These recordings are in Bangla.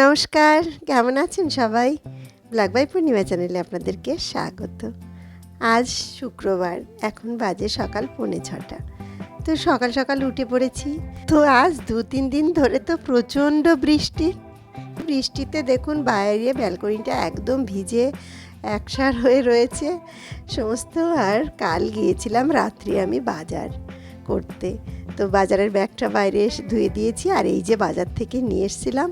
নমস্কার, কেমন আছেন সবাই? ব্ল্যাক বাই পূর্ণিমা চ্যানেলে আপনাদেরকে স্বাগত। আজ শুক্রবার, এখন বাজে সকাল পৌনে ছটা। তো সকাল সকাল উঠে পড়েছি। তো আজ দু তিন দিন ধরে তো প্রচণ্ড বৃষ্টি। বৃষ্টিতে দেখুন বাইরে ব্যালকনিটা একদম ভিজে একসার হয়ে রয়েছে। সমস্ত আর কাল গিয়েছিলাম রাত্রি আমি বাজার। করতে। তো বাজারের ব্যাগটা বাইরে এসে ধুয়ে দিয়েছি আর এই যে বাজার থেকে নিয়ে এসেছিলাম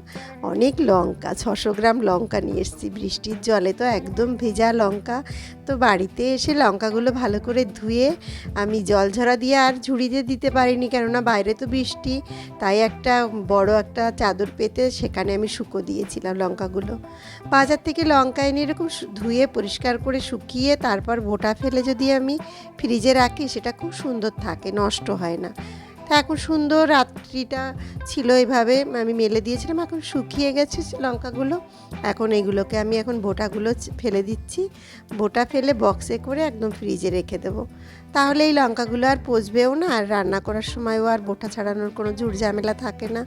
অনেক লঙ্কা, ছশো গ্রাম লঙ্কা নিয়ে এসেছি। বৃষ্টির জলে তো একদম ভেজা লঙ্কা। তো বাড়িতে এসে লঙ্কাগুলো ভালো করে ধুয়ে আমি জল ঝরা দিয়ে আর ঝুড়িতে দিতে পারিনি কেননা বাইরে তো বৃষ্টি। তাই একটা বড় একটা চাদর পেতে সেখানে আমি শুকো দিয়েছিলাম লঙ্কাগুলো। বাজার থেকে লঙ্কা এনে এরকম ধুয়ে পরিষ্কার করে শুকিয়ে তারপর ভোটা ফেলে যদি আমি ফ্রিজে রাখি সেটা খুব সুন্দর থাকে, নষ্ট হয় না। তা এখন সুন্দর রাত্রিটা ছিল এইভাবে আমি মেলে দিয়েছিলাম, এখন শুকিয়ে গেছে লঙ্কাগুলো। এখন এগুলোকে আমি এখন বোটাগুলো ফেলে দিচ্ছি। বোটা ফেলে বক্সে করে একদম ফ্রিজে রেখে দেবো। তাহলে এই লঙ্কাগুলো আর পচবেও না, আর রান্না করার সময়ও আর বোটা ছাড়ানোর কোনো ঝুট ঝামেলা থাকে না।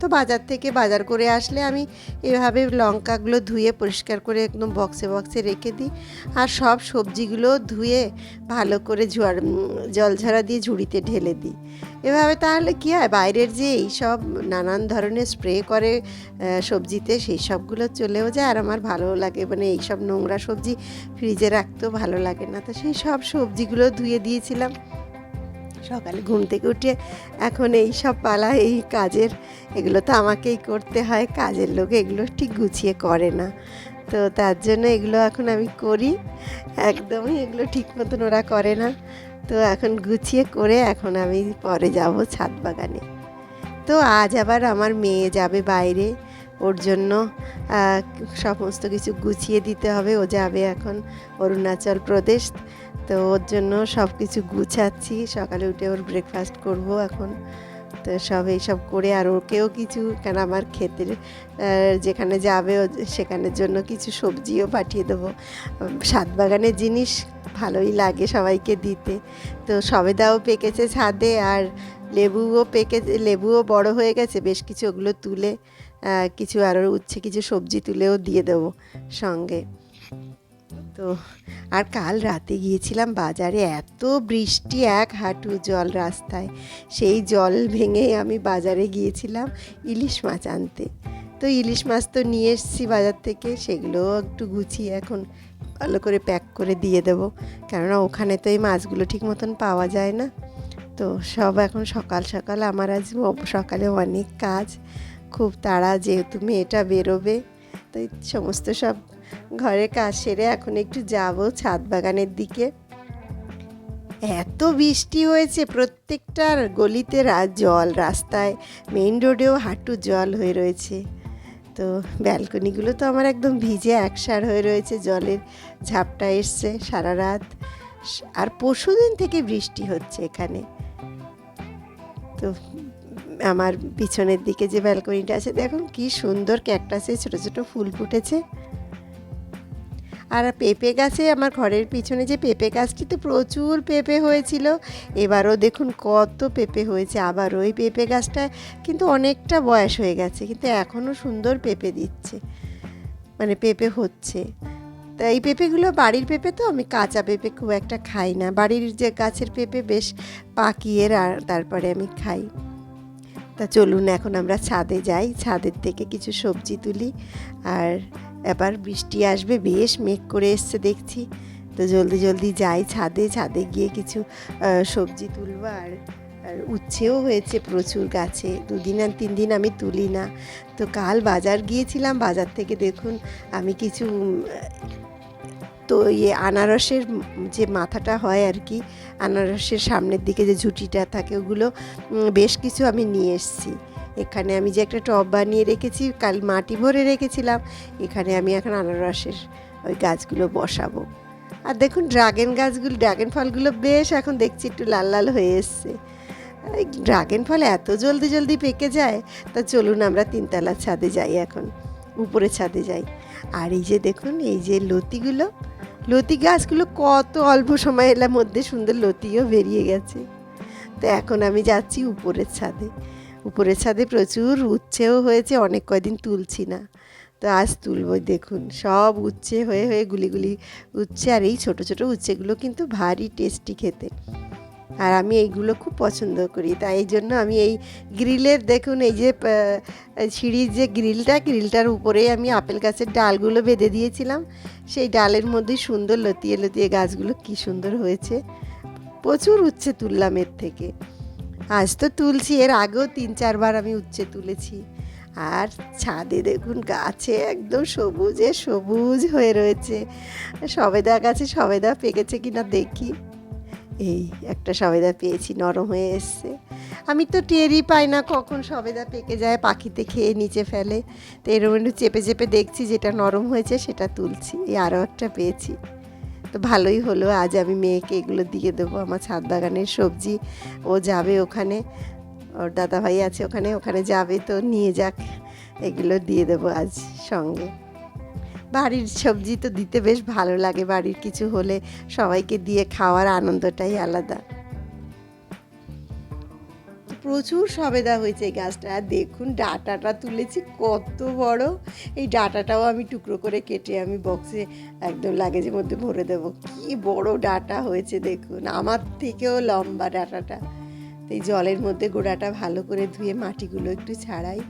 তো বাজার থেকে বাজার করে আসলে আমি এভাবে লঙ্কাগুলো ধুয়ে পরিষ্কার করে একদম বক্সে বক্সে রেখে দিই। আর সব সবজিগুলো ধুয়ে ভালো করে ঝড় জল ঝরা দিয়ে ঝুড়িতে ঢেলে দিই। এভাবে তাহলে কী হয়? বাইরের যে এই সব নানান ধরনের স্প্রে করে সবজিতে সেই সবগুলো চলেও যায়। আর আমার ভালো লাগে। মানে এই সব নোংরা সবজি ফ্রিজে রাখতেও ভালো লাগে না। তো সেই সব সবজিগুলো ধুয়ে দিয়েছিলাম। সকালে ঘুম থেকে উঠে এখন এই সব পালা, এই কাজের এগুলো তো আমাকেই করতে হয়, কাজের লোক এগুলো ঠিক গুছিয়ে করে না। তো তার জন্য এগুলো এখন আমি করি, একদমই এগুলো ঠিক মতন ওরা করে না। তো এখন গুছিয়ে করে এখন আমি পরে যাব ছাদ বাগানে। তো আজ আবার আমার মেয়ে যাবে বাইরে, ওর জন্য সমস্ত কিছু গুছিয়ে দিতে হবে, ও যাবে এখন অরুণাচল প্রদেশ। তো ওর জন্য সব কিছু গুছাচ্ছি। সকালে উঠে ওর ব্রেকফাস্ট করব এখন। তো সব এইসব করে আর ওকেও কিছু কেন আমার ক্ষেতের যেখানে যাবে সেখানের জন্য কিছু সবজিও পাঠিয়ে দেবো। সাত বাগানের জিনিস ভালোই লাগে সবাইকে দিতে। তো সবেদাও পেকেছে ছাদে আর লেবুও পেকে লেবুও বড় হয়ে গেছে। বেশ কিছু ওগুলো তুলে কিছু আরও উচ্ছে কিছু সবজি তুলেও দিয়ে দেবো সঙ্গে। তো আর কাল রাতে গিয়েছিলাম বাজারে, এত বৃষ্টি, এক হাঁটু জল রাস্তায়। সেই জল ভেঙে আমি বাজারে গিয়েছিলাম ইলিশ মাছ আনতে। তো ইলিশ মাছ তো নিয়ে এসেছি বাজার থেকে সেগুলোও একটু গুছিয়ে এখন ভালো করে প্যাক করে দিয়ে দেবো। কেননা ওখানে তো এই মাছগুলো ঠিক মতন পাওয়া যায় না। তো সব এখন সকাল সকাল আমার আজ সকালে অনেক কাজ। খুব তাড়া যেহেতু মেয়েটা বেরোবে, তো এই সমস্ত সব ঘরে কাজ সেরে এখন একটু যাব ছাদ বাগানের দিকে। এত বৃষ্টি হয়েছে, প্রত্যেকটার গলিতে জল, রাস্তায় মেইন রোডেও হাঁটু জল হয়ে রয়েছে। তো ব্যালকনিগুলো তো আমার একদম ভিজে একসার হয়ে রয়েছে, জলের ঝাপটা এসছে সারা রাত। আর পরশুদিন থেকে বৃষ্টি হচ্ছে এখানে। তো আমার পিছনের দিকে যে ব্যালকনিটা আছে, দেখুন কি সুন্দর ক্যাকটাসে ছোট ছোট ফুল ফুটেছে। আর পেঁপে গাছে আমার ঘরের পিছনে যে পেঁপে গাছটিতে প্রচুর পেঁপে হয়েছিল। এবারও দেখুন কত পেঁপে হয়েছে, আবার ওই পেঁপে গাছটা কিন্তু অনেকটা বয়স হয়ে গেছে, কিন্তু এখনও সুন্দর পেঁপে দিচ্ছে মানে পেঁপে হচ্ছে। তা এই পেঁপেগুলো বাড়ির পেঁপে তো, আমি কাঁচা পেঁপে খুব একটা খাই না। বাড়ির যে গাছের পেঁপে বেশ পাকিয়ে আর তারপরে আমি খাই। তা চলুন এখন আমরা ছাদে যাই, ছাদের থেকে কিছু সবজি তুলি, আর এবার বৃষ্টি আসবে, বেশ মেঘ করে এসছে দেখছি। তো জলদি জলদি যাই ছাদে ছাদে গিয়ে কিছু সবজি তুলবো আর আর উচ্ছেও হয়েছে প্রচুর গাছে। দুদিন আর তিন দিন আমি তুলি না। তো কাল বাজার গিয়েছিলাম, বাজার থেকে দেখুন আমি কিছু, তো ইয়ে আনারসের যে মাথাটা হয় আর কি, আনারসের সামনের দিকে যে ঝুঁটিটা থাকে ওগুলো বেশ কিছু আমি নিয়ে এসেছি। এখানে আমি যে একটা টব বানিয়ে রেখেছি, কাল মাটি ভরে রেখেছিলাম, এখানে আমি এখন আনারসের ওই গাছগুলো বসাবো। আর দেখুন ড্রাগন গাছগুলো, ড্রাগন ফলগুলো বেশ এখন দেখছি একটু লাল লাল হয়ে এসছে। ড্রাগন ফল এত জলদি জলদি পেকে যায়, তা চলুন আমরা তিনতলা ছাদে যাই এখন উপরে ছাদে যাই। আর এই যে দেখুন, এই যে লতিগুলো, লতি গাছগুলো কত অল্প সময়ের মধ্যে সুন্দর লতিও বেরিয়ে গেছে। তো এখন আমি যাচ্ছি উপরের ছাদে। উপরের ছাদে প্রচুর উচ্ছেও হয়েছে, অনেক কয়দিন তুলছি না। তো আজ তুলবো, দেখুন, সব উচ্ছে হয়ে হয়ে গুলি গুলি উচ্ছে, আর এই ছোট ছোট উচ্ছেগুলো কিন্তু ভারী টেস্টি খেতে। আর আমি এইগুলো খুব পছন্দ করি, তাই এই জন্য আমি এই গ্রিলের, দেখুন, এই যে সিঁড়ির যে গ্রিলটা, গ্রিলটার উপরে আমি আপেল গাছের ডালগুলো বেঁধে দিয়েছিলাম। সেই ডালের মধ্যে সুন্দর লতিয়ে লতিয়ে গাছগুলো কি সুন্দর হয়েছে। প্রচুর উচ্ছে তুললাম এর থেকে। আজ তো তুলছি, এর আগেও তিন চারবার আমি উচ্ছে তুলেছি। আর ছাদে দেখুন, গাছে একদম সবুজে সবুজ হয়ে রয়েছে। সবেদা গাছে সবেদা পেকেছে কিনা দেখি। এই একটা সবেদা পেয়েছি, নরম হয়ে এসছে। আমি তো টেরই পাই না কখন সবেদা পেকে যায়, পাখিতে খেয়ে নিচে ফেলে। তো এরকম একটু চেপে চেপে দেখছি, যেটা নরম হয়েছে সেটা তুলছি। এই আরও একটা পেয়েছি। তো ভালোই হলো। আজ আমি মেয়েকে এগুলো দিয়ে দেবো, আমার ছাদ বাগানের সবজি। ও যাবে ওখানে, ওর দাদা ভাই আছে ওখানে ওখানে যাবে তো নিয়ে যাক, এগুলো দিয়ে দেবো আজ সঙ্গে। বাড়ির সবজি তো দিতে বেশ ভালো লাগে, বাড়ির কিছু হলে সবাইকে দিয়ে খাওয়ার আনন্দটাই আলাদা। প্রচুর সবেদা হয়েছে এই গাছটা। দেখুন, ডাটাটা তুলেছি, কত বড়। এই ডাটাটাও আমি টুকরো করে কেটে আমি বক্সে একদম লাগেজের মধ্যে ভরে দেব। কি বড় ডাটা হয়েছে, দেখুন। আমার থেকেও লম্বা ডাটাটা। এই জলের মধ্যে গোড়াটা ভালো করে ধুয়ে মাটিগুলো একটু ছাড়াই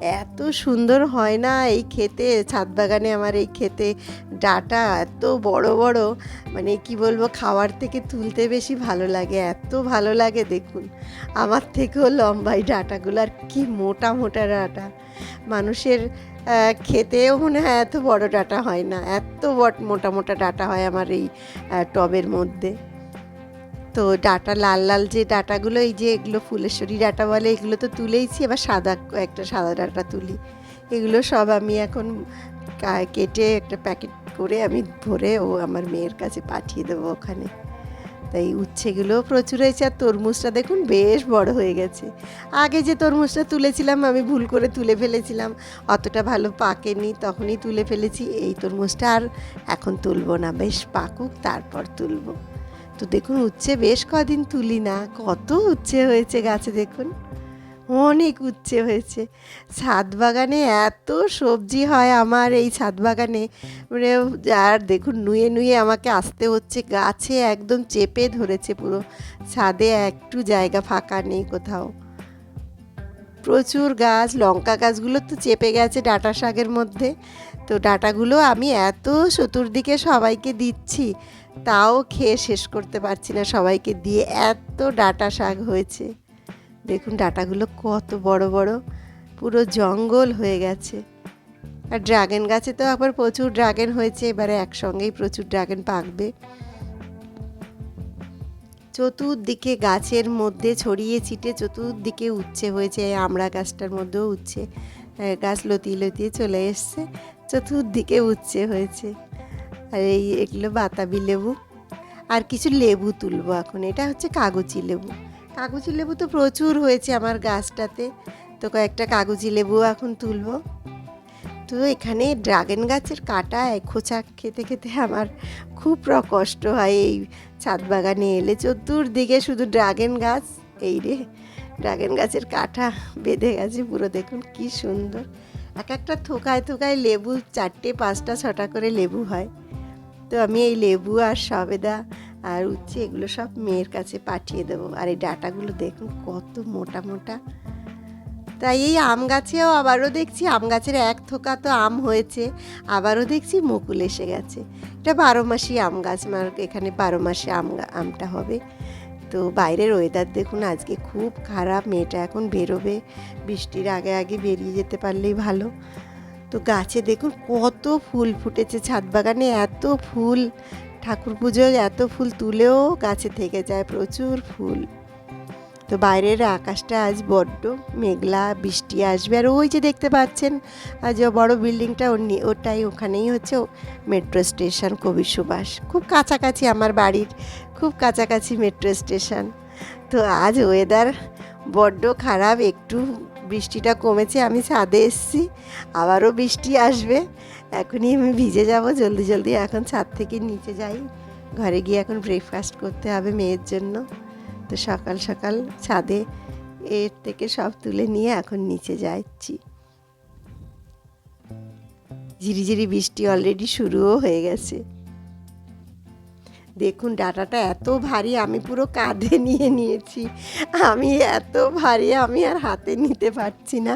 এত সুন্দর হয় না এই খেতে? ছাদ বাগানে আমার এই খেতে ডাটা এত বড় বড়। মানে কি বলব, খাওয়ার থেকে তুলতে বেশি ভালো লাগে, এত ভালো লাগে দেখুন। আমার থেকেও লম্বাই ডাটাগুলো, আর কি মোটা মোটা ডাটা। মানুষের খেতেও মনে হয় এত বড় ডাটা হয় না, এত বট- মোটা মোটা ডাটা হয় আমার এই টবের মধ্যে। তো ডাটা, লাল লাল যে ডাটাগুলো, এই যে এগুলো ফুলেশ্বরী ডাটা বলে, এগুলো তো তুলেইছি, এবার সাদা একটা সাদা ডাটা তুলি। এগুলো সব আমি এখন কেটে একটা প্যাকেট করে আমি ভরে ও আমার মেয়ের কাছে পাঠিয়ে দেবো ওখানে। তাই উচ্ছেগুলো প্রচুর হয়েছে, আর তরমুজটা দেখুন বেশ বড় হয়ে গেছে। আগে যে তরমুজটা তুলেছিলাম, আমি ভুল করে তুলে ফেলেছিলাম, অতটা ভালো পাকেনি, তখনই তুলে ফেলেছি, এই তরমুজটা আর এখন তুলবো না, বেশ পাকুক, তারপর তুলবো। তো দেখুন, উচ্ছে বেশ কদিন তুলি না। কত উচ্ছে হয়েছে গাছে দেখুন। অনেক উচ্ছে হয়েছে। ছাদ বাগানে এত সবজি হয় আমার এই ছাদ বাগানে। মানে আর দেখুন, নুয়ে নুয়ে আমাকে আসতে হচ্ছে। গাছে একদম চেপে ধরেছে পুরো। ছাদে একটু জায়গা ফাঁকা নেই কোথাও। প্রচুর গাছ, লঙ্কা গাছগুলো তো চেপে গেছে ডাটা শাকের মধ্যে। তো ডাটাগুলো আমি এত চতুর্দিকে সবাইকে দিচ্ছি। তাও খেয়ে শেষ করতে পারছি না সবাইকে দিয়ে এত ডাটা শাক হয়েছে। দেখুন ডাটাগুলো কত বড় বড়, পুরো জঙ্গল হয়ে গেছে। আর ড্রাগন গাছে তো আবার প্রচুর ড্রাগন হয়েছে, এবারে একসঙ্গেই প্রচুর ড্রাগন পাকবে। চতুর্দিকে গাছের মধ্যে ছড়িয়ে ছিটে চতুর্দিকে উচ্ছে হয়েছে আমড়া গাছটার মধ্যেও উচ্ছে গাছ লতিয়ে লতিয়ে চলে এসছে, চতুর্দিকে উচ্ছে হয়েছে। আর এই এগুলো বাতাবি লেবু আর কিছু লেবু তুলবো এখন। এটা হচ্ছে কাগজি লেবু। কাগজি লেবু তো প্রচুর হয়েছে আমার গাছটাতে। তো কয়েকটা কাগজি লেবু এখন তুলবো। তো এখানে ড্রাগন গাছের কাটায় খোঁচা খেতে খেতে আমার খুব কষ্ট হয় এই ছাদ বাগানে এলে। চতুর্দিকে শুধু ড্রাগন গাছ। এই রে, ড্রাগন গাছের কাঁটা বেঁধে গেছে পুরো, দেখুন কি সুন্দর। এক একটা থোকায় থোকায় লেবু চারটে, পাঁচটা, ছটা করে লেবু হয়। তো আমি এই লেবু আর সবেদা আর উচ্ছে এগুলো সব মেয়ের কাছে পাঠিয়ে দেবো। আর এই ডাটাগুলো দেখুন কত মোটা মোটা। তাই এই আম গাছেও আবারও দেখছি, আম গাছের এক থোকা তো আম হয়েছে, আবারও দেখছি মুকুল এসে গেছে। এটা বারো মাসি আম গাছ আমার এখানে বারো মাসে আম আমটা হবে। তো বাইরের ওয়েদার দেখুন, আজকে খুব খারাপ, মেয়েটা এখন বেরোবে, বৃষ্টির আগে আগে বেরিয়ে যেতে পারলেই ভালো। তো গাছে দেখুন কত ফুল ফুটেছে ছাদ বাগানে, এত ফুল। ঠাকুর পুজোয় এত ফুল তুলেও গাছে থেকে যায় প্রচুর ফুল। তো বাইরের আকাশটা আজ বড্ড মেঘলা, বৃষ্টি আসবে। আর ওই যে দেখতে পাচ্ছেন যে বড় বিল্ডিংটা ওটাই ওখানেই হচ্ছে মেট্রো স্টেশন কবি সুভাষ। খুব কাছাকাছি আমার বাড়ির, খুব কাছাকাছি মেট্রো স্টেশন। তো আজ ওয়েদার বড্ড খারাপ, একটু বৃষ্টিটা কমেছে, আমি ছাদে এসেছি, আবারও বৃষ্টি আসবে। এখনই আমি ভিজে যাব, জলদি জলদি এখন ছাদ থেকে নিচে যাই। ঘরে গিয়ে এখন ব্রেকফাস্ট করতে হবে মেয়ের জন্য। তো সকাল সকাল ছাদে এর থেকে সব তুলে নিয়ে এখন নিচে যাচ্ছি। ঝিরিঝিরি বৃষ্টি অলরেডি শুরুও হয়ে গেছে। দেখুন, ডাটাটা এত ভারী, আমি পুরো কাঁধে নিয়ে নিয়েছি। আমি এত ভারী, আমি আর হাতে নিতে পারছি না।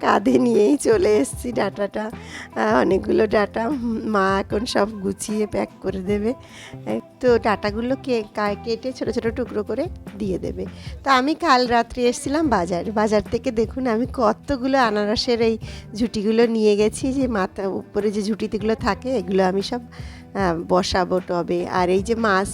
কাঁধে নিয়েই চলে এসেছি ডাটাটা। অনেকগুলো ডাটা মা এখন সব গুছিয়ে প্যাক করে দেবে। তো ডাটাগুলো কে, কেটে ছোটো ছোটো টুকরো করে দিয়ে দেবে। তো আমি কাল রাত্রে এসেছিলাম বাজার। বাজার থেকে দেখুন, আমি কতগুলো আনারসের এই ঝুটিগুলো নিয়ে গেছি, যে মাথা, উপরে যে ঝুটিগুলো থাকে, এগুলো আমি সব বসাবো টবে। আর এই যে মাছ,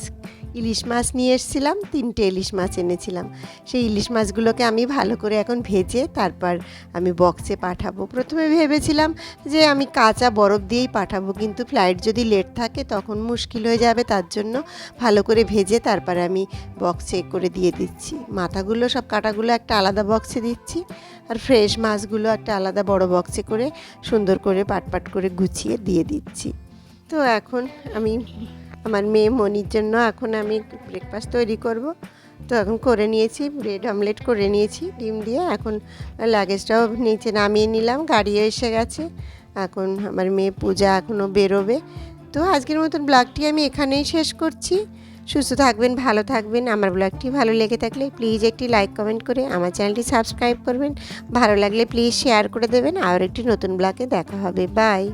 ইলিশ মাছ নিয়ে এসেছিলাম, তিনটে ইলিশ মাছ এনেছিলাম। সেই ইলিশ মাছগুলোকে আমি ভালো করে এখন ভেজে তারপর আমি বক্সে পাঠাবো। প্রথমে ভেবেছিলাম যে আমি কাঁচা বরফ দিয়েই পাঠাবো, কিন্তু ফ্লাইট যদি লেট থাকে তখন মুশকিল হয়ে যাবে, তার জন্য ভালো করে ভেজে তারপরে আমি বক্সে করে দিয়ে দিচ্ছি। মাথাগুলো, সব কাটাগুলো একটা আলাদা বক্সে দিচ্ছি, আর ফ্রেশ মাছগুলো একটা আলাদা বড় বক্সে করে সুন্দর করে পাট পাট করে গুছিয়ে দিয়ে দিচ্ছি। তো এখন আমি, আমার মেয়ে মনির জন্য এখন আমি ব্রেকফাস্ট তৈরি করব। তো এখন করে নিয়েছি ব্রেড অমলেট করে নিয়েছি, ডিম দিয়ে। এখন লাগেজটাও নিচে নামিয়ে নিলাম, গাড়িও এসে গেছে। এখন আমার মেয়ে পূজা এখনও বেরোবে। তো আজকের মতন ব্লগটি আমি এখানেই শেষ করছি। সুস্থ থাকবেন, ভালো থাকবেন। আমার ব্লগটি ভালো লেগে থাকলে প্লিজ একটি লাইক কমেন্ট করে আমার চ্যানেলটি সাবস্ক্রাইব করবেন। ভালো লাগলে প্লিজ শেয়ার করে দেবেন। আর একটি নতুন ব্লগে দেখা হবে। বাই